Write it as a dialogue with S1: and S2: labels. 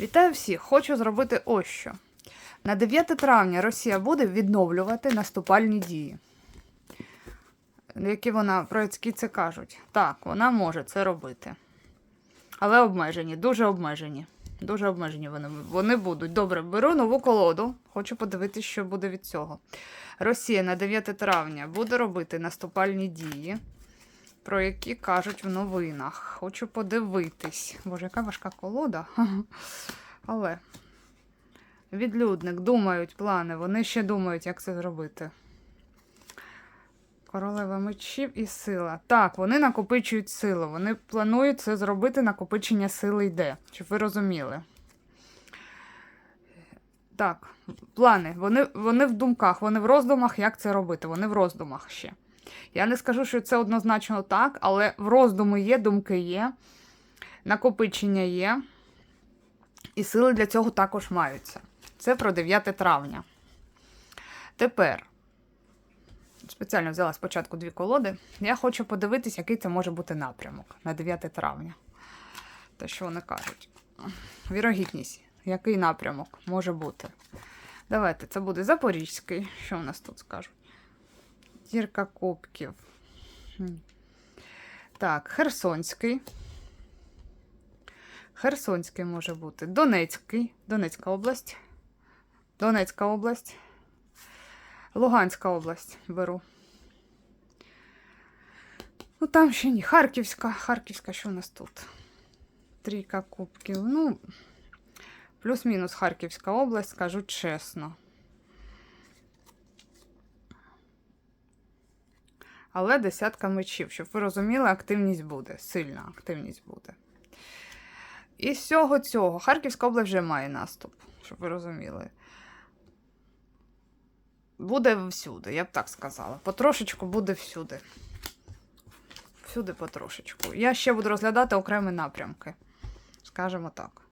S1: Вітаю всіх! Хочу зробити ось що. На 9 травня Росія буде відновлювати наступальні дії. Які вона про які це кажуть. Так, вона може це робити. Але обмежені, дуже обмежені. Дуже обмежені вони, вони будуть. Добре, беру нову колоду. Хочу подивитися, що буде від цього. Росія на 9 травня буде робити наступальні дії, про які кажуть в новинах. Хочу подивитись. Боже, яка важка колода. Але відлюдник думають плани, вони ще думають, як це зробити. Королева мечів і сила. Так, вони накопичують силу. Вони планують це зробити, накопичення сили йде. Щоб ви розуміли. Так, плани. Вони, вони в думках, вони в роздумах, як це робити. Вони в роздумах ще. Я не скажу, що це однозначно так, але в роздуми є, думки є, накопичення є, і сили для цього також маються. Це про 9 травня. Тепер спеціально взяла спочатку дві колоди. Я хочу подивитись, який це може бути напрямок на 9 травня. Те, що вони кажуть. Вірогідність, який напрямок може бути. Давайте, це буде Запорізький. Що у нас тут скажуть? Зірка кубків. Так, Херсонський. Херсонський може бути. Донецький. Донецька область. Донецька область. Луганська область беру. Ну, там ще ні. Харківська. Харківська, що у нас тут? Трійка кубків. Ну, плюс-мінус Харківська область, скажу чесно. Але десятка мечів, щоб ви розуміли, активність буде. Сильна активність буде. І з цього цього Харківська область вже має наступ, щоб ви розуміли. Буде всюди, я б так сказала. Потрошечку буде всюди. Всюди потрошечку. Я ще буду розглядати окремі напрямки. Скажімо так.